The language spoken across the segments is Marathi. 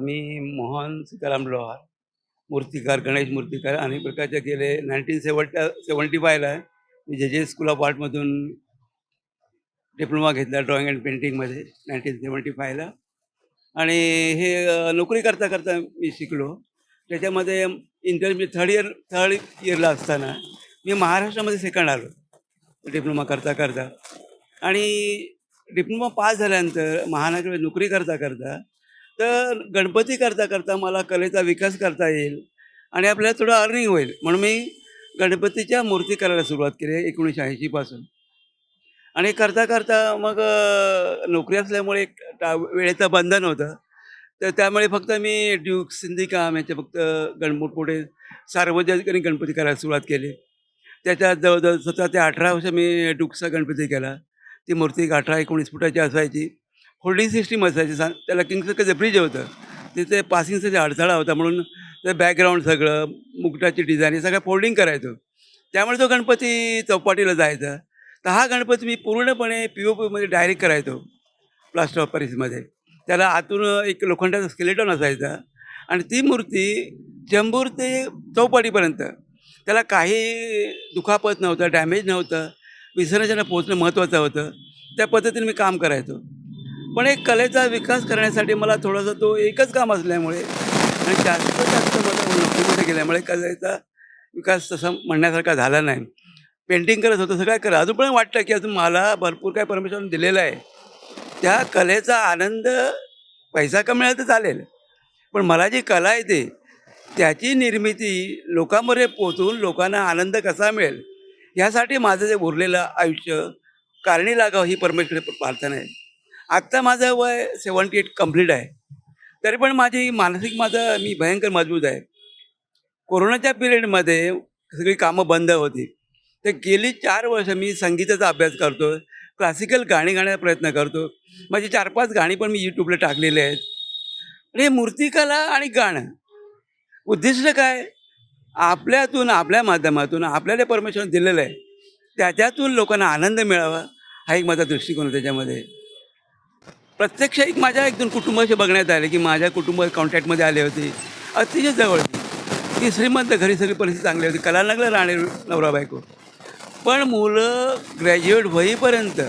मी मोहन सीताराम लोहार मूर्तिकार गणेश मूर्तिकार अनेक प्रकारचे केले. नाईन्टीन सेवन्टी सेवन्टी फायला मी जे जे स्कूल ऑफ आर्टमधून डिप्लोमा घेतला ड्रॉइंग अँड पेंटिंगमध्ये नाईन्टीन सेवन्टी फायला आणि हे नोकरी करता करता मी शिकलो. त्याच्यामध्ये इंटरमिजिएट थर्ड इयर थर्ड इयरला असताना मी महाराष्ट्रामध्ये सेकंड आलो. डिप्लोमा करता करता. आणि डिप्लोमा पास झाल्यानंतर महानगर नोकरी करता करता तर गणपती करता करता मला कलेचा विकास करता येईल आणि आपल्याला थोडं अर्निंग होईल. म्हणून मी गणपतीच्या मूर्ती करायला सुरुवात केली एकोणीसशे ऐंशीपासून आणि करता करता मग नोकरी असल्यामुळे एक टा- वेळेचं बंधन होतं. तर त्यामुळे फक्त मी ड्यूक सिंधी काम याचे फक्त गणपत पुढे सार्वजनिक गणपती करायला सुरुवात केली. त्याच्यात जवळजवळ स्वतः ते अठरा वर्ष मी डुकचा गणपती केला. ती मूर्ती अठरा एकोणीस फुटाची असायची. होल्डिंग सिस्टीम असायची. सा त्याला किंगचं कसं ब्रिज होतं तिथे पासिंगचा अडथळा होता म्हणून ते बॅकग्राऊंड सगळं मुकटाची डिझाईन हे सगळं फोल्डिंग करायचो. त्यामुळे तो गणपती चौपाटीला जायचा. तर हा गणपती मी पूर्णपणे पी ओ पीमध्ये डायरेक्ट करायचो प्लास्टर ऑफ पॅरिसमध्ये त्याला आतून एक लोखंडाचा स्केलेटॉन असायचा. आणि ती मूर्ती चंबूर ते चौपाटीपर्यंत. त्याला काही दुखापत नव्हतं डॅमेज नव्हतं. विसर्जनाला पोचणं महत्त्वाचं होतं. त्या पद्धतीने मी काम करायचो. पण एक कलेचा विकास करण्यासाठी मला थोडासा तो एकच काम असल्यामुळे आणि जास्त जास्त मला नोकरीमध्ये गेल्यामुळे कलेचा विकास तसा म्हणण्यासारखा झाला नाही. पेंटिंग करत होतं सगळं करा अजून पण वाटतं की अजून मला भरपूर काय परमिशन दिलेलं आहे. त्या कलेचा आनंद पैसा कमी तर चालेल. पण मला जी कला आहे ते त्याची निर्मिती लोकांमध्ये पोचून लोकांना आनंद कसा मिळेल यासाठी माझं जे उरलेलं आयुष्य कारणी लागावं ही परमेश्वर प्रार्थना आहे. आत्ता माझं वय सेवन्टी एट कंप्लीट आहे. तरी पण माझी मानसिक माझं मी भयंकर मजबूत आहे. कोरोनाच्या पिरियडमध्ये सगळी कामं बंद होती. तर गेली चार वर्ष मी संगीताचा अभ्यास करतो क्लासिकल गाणी गाण्याचा प्रयत्न करतो. माझी चार पाच गाणी पण मी यूट्यूबला टाकलेली आहेत. आणि हे मूर्तिकला आणि गाणं. उद्दिष्ट काय? आपल्यातून आपल्या माध्यमातून आपल्याला परमेश्वर दिलेलं आहे. त्याच्यातून लोकांना आनंद मिळावा हा एक माझा दृष्टिकोन त्याच्यामध्ये. प्रत्यक्ष एक माझ्या एक दोन कुटुंबाशी बघण्यात आले की माझ्या कुटुंब कॉन्टॅक्टमध्ये आले होते. अतिशय जवळची ती श्रीमंत घरी सगळी परिस्थिती चांगली होती. कलानगरला राहणे नवरा बायको. पण मुलं ग्रॅज्युएट होईपर्यंत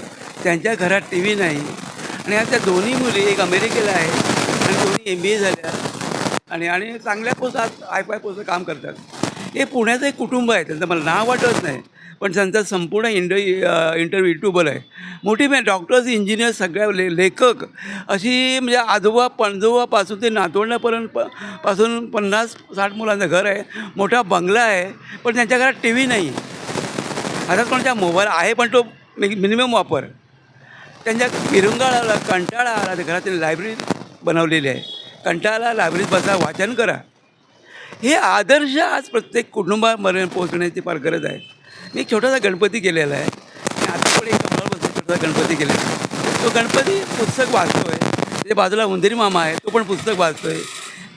त्यांच्या घरात टी व्ही नाही. आणि आता दोन्ही मुली एक अमेरिकेला आहे आणि दोन्ही एम बी ए झाल्या. आणि आणि चांगल्या पोस्टात आय पाय पोस्ट काम करतात. हे पुण्याचं एक कुटुंब आहे. त्यांचं मला नाव वाटत नाही. पण त्यांचा संपूर्ण इंड इंटरव्ह्यू युट्यूबर आहे. मोठी म्हणजे डॉक्टर्स इंजिनियर सगळ्या ले लेखक अशी म्हणजे आजोबा पणजोबापासून ते नातवंडापर्यंत प पासून पन्नास साठ मुलांचं घर आहे. मोठा बंगला आहे पण त्यांच्या घरात टी व्ही नाही. आता कोणत्या मोबाईल आहे पण तो मिनिमम वापर. त्यांच्या विरंगाळ आला कंटाळा आला त्या घरात लायब्ररी बनवलेली आहे. कंटाळा लायब्ररीत बसा वाचन करा. हे आदर्श आज प्रत्येक कुटुंबापर्यंत पोहोचण्याची फार गरज आहे. मी एक छोटासा गणपती केलेला आहे. आता पण एक छोटासा गणपती केलेला आहे. तो गणपती पुस्तक वाचतो आहे त्याच्या बाजूला उंदरी मामा आहे तो पण पुस्तक वाचतो आहे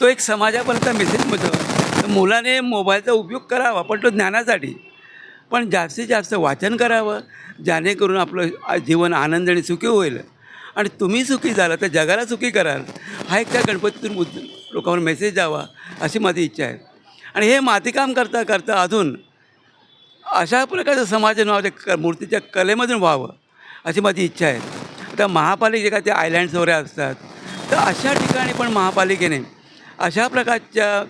तो एक समाजापर्यंत मेसेज मिळतो मुलाने मोबाईलचा उपयोग करावा पण तो ज्ञानासाठी. पण जास्तीत जास्त वाचन करावं जेणेकरून आपलं जीवन आनंद आणि सुखी होईल. आणि तुम्ही सुखी झाला तर जगाला सुखी कराल. हा एक त्या गणपतीतून लोकांवर मेसेज द्यावा अशी माझी इच्छा आहे. आणि हे मातीकाम करता करता अजून अशा प्रकारचं समाज नावाच्या क मूर्तीच्या कलेमधून व्हावं अशी माझी इच्छा आहे. आता महापालिके काय ते आयलँड्स वगैरे असतात तर अशा ठिकाणी पण महापालिकेने अशा प्रकारच्या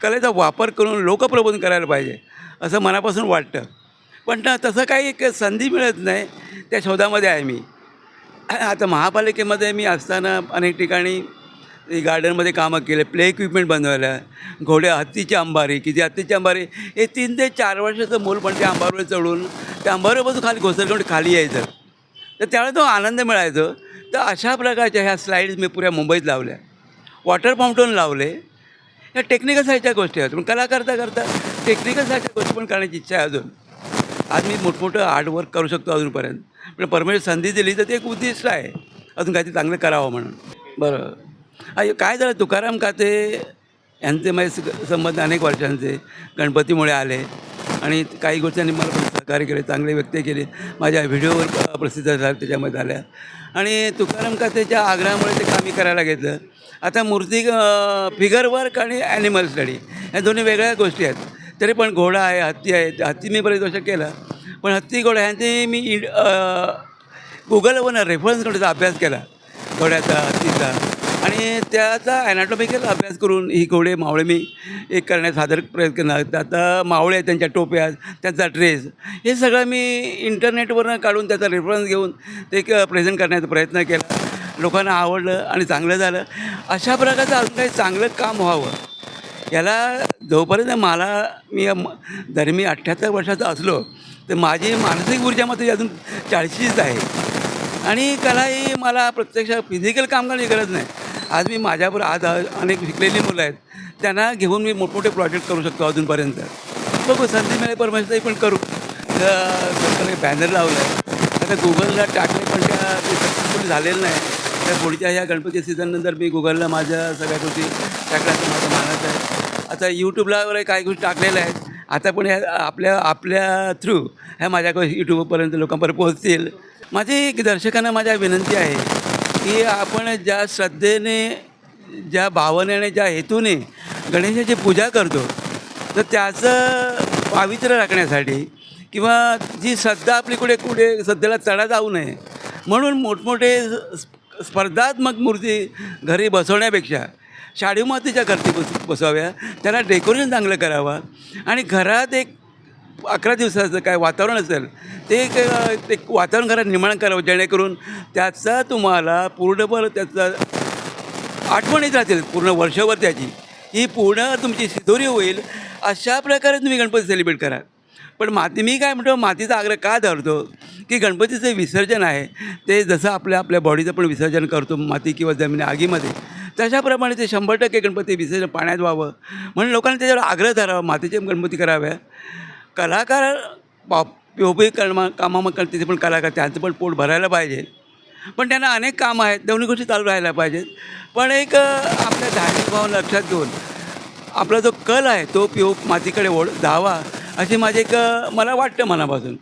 कलेचा वापर करून लोकप्रबोधन करायला पाहिजे असं मनापासून वाटतं. पण ना तसं काही एक संधी मिळत नाही त्या शोधामध्ये आहे मी. आता महापालिकेमध्ये मी असताना अनेक ठिकाणी गार्डनमध्ये कामं केले प्ले इक्विपमेंट बनवल्या घोड्या हत्तीची अंबारी की जी हत्तीची अंबारी हे तीन ते चार वर्षाचं मूल पण त्या अंबारीवर चढून त्या अंबारीपासून खाली घोसरकडून खाली यायचं. तर त्यावेळेला तो आनंद मिळायचो. तर अशा प्रकारच्या ह्या स्लाईड्स मी पुऱ्या मुंबईत लावल्या. वॉटर फाउंटन लावले. या टेक्निकल साईडच्या गोष्टी आहेत. पण कला करता करता टेक्निकल साईडच्या गोष्टी पण करण्याची इच्छा आहे अजून. आज मी मोठमोठं आर्टवर्क वर्क करू शकतो अजूनपर्यंत. पण परमेश्वर संधी दिली तर ते एक उद्दिष्ट आहे. अजून काहीतरी चांगलं करावं म्हणून. बरं. अय काय झालं? तुकाराम काते यांचे म्हणजे माझे स- संबंध अनेक वर्षांचे गणपतीमुळे आले. आणि काही गोष्टींनी मला पण सहकार्य केले चांगले व्यक्त केले. माझ्या व्हिडिओवर प्रसिद्ध झाल्या त्याच्यामध्ये झाल्या आणि तुकाराम कातेच्या आग्रहामुळे ते कामी करायला घेतलं. आता मूर्ती फिगर वर्क आणि ॲनिमल स्टडी ह्या दोन्ही वेगळ्या गोष्टी आहेत. तरी पण घोडा आहे हत्ती आहे. हत्ती मी बरेच वर्ष केलं. पण हत्ती घोडा ह्यांचे मी गुगलवरनं गुगलवर रेफरन्स त्याचा अभ्यास केला. घोड्याचा हत्तीचा. आणि त्याचा ॲनाटॉमिकल अभ्यास करून ही घोडे मावळे मी एक करण्याचा सादर प्रयत्न केला. आता मावळे त्यांच्या टोप्या त्यांचा ड्रेस हे सगळं मी इंटरनेटवरनं काढून त्याचा रेफरन्स घेऊन ते प्रेझेंट करण्याचा प्रयत्न केला. लोकांना आवडलं आणि चांगलं झालं. अशा प्रकारचं अजून काही चांगलं काम व्हावं याला जोपर्यंत मला मी जर मी अठ्ठ्याहत्तर वर्षाचा असलो तर माझी मानसिक ऊर्जा मात्र अजून चाळीसचीच आहे. आणि कला ही मला प्रत्यक्ष फिजिकल काम करण्याची गरज नाही. आज मी माझ्याबरोबर आज अनेक शिकलेली मुलं आहेत. त्यांना घेऊन मी मोठमोठे प्रोजेक्ट करू शकतो अजूनपर्यंत. बघू संधी मिळेल परमेश पण करू. सरकारने बॅनर लावलं आहे आता गुगलला टाकले पण त्या ते सक्सेसफुल झालेलं नाही. तर पुढच्या ह्या गणपती सीझननंतर मी गुगलला माझ्या सगळ्या गोष्टी टाकण्याचं माझं मानत आहे. आता यूट्यूबला वगैरे काही गोष्टी टाकलेल्या आहेत. आता पण ह्या आपल्या आपल्या थ्रू ह्या माझ्याकडे यूट्यूबपर्यंत लोकांपर्यंत पोहोचतील. माझी एक दर्शकांना माझ्या विनंती आहे की आपण ज्या श्रद्धेने ज्या भावनेने ज्या हेतूने गणेशाची पूजा करतो तर त्याचं पावित्र्य राखण्यासाठी किंवा जी श्रद्धा आपली कुठे कुठे सध्याला तडा जाऊ नये म्हणून मोठमोठे स्पर्धात्मक मूर्ती घरी बसवण्यापेक्षा शाडू मातीच्या घरती बस बसवाव्या त्यांना डेकोरेशन चांगलं करावं आणि घरात एक अकरा दिवसाचं काय वातावरण असेल ते ते वातावरण घरात निर्माण करावं जेणेकरून त्याचा तुम्हाला पूर्णभर त्याचा आठवणीत राहतील पूर्ण वर्षभर त्याची. ही पूर्ण तुमची शिदोरी होईल अशा प्रकारे तुम्ही गणपती सेलिब्रेट करा. पण माती मी काय म्हणतो मातीचा आग्रह का धरतो? की गणपतीचं विसर्जन आहे ते जसं आपल्या आपल्या बॉडीचं पण विसर्जन करतो माती किंवा जमिनी आगीमध्ये तशाप्रमाणे ते शंभर टक्के गणपती विसर्जन पाण्यात व्हावं. म्हणून लोकांनी त्याच्यावर आग्रह धरावा मातीचे गणपती कराव्या कलाकार पी कामा कामामध्ये ते पण कलाकार त्यांचं पण पोट भरायला पाहिजे. पण त्यांना अनेक कामं आहेत दोन्ही गोष्टी चालू राहायला पाहिजेत. पण एक आपल्या धार्मिक भाव लक्षात घेऊन आपला जो कल आहे तो पिओ मातीकडे ओढ धावा अशी माझी एक मला वाटतं मनापासून.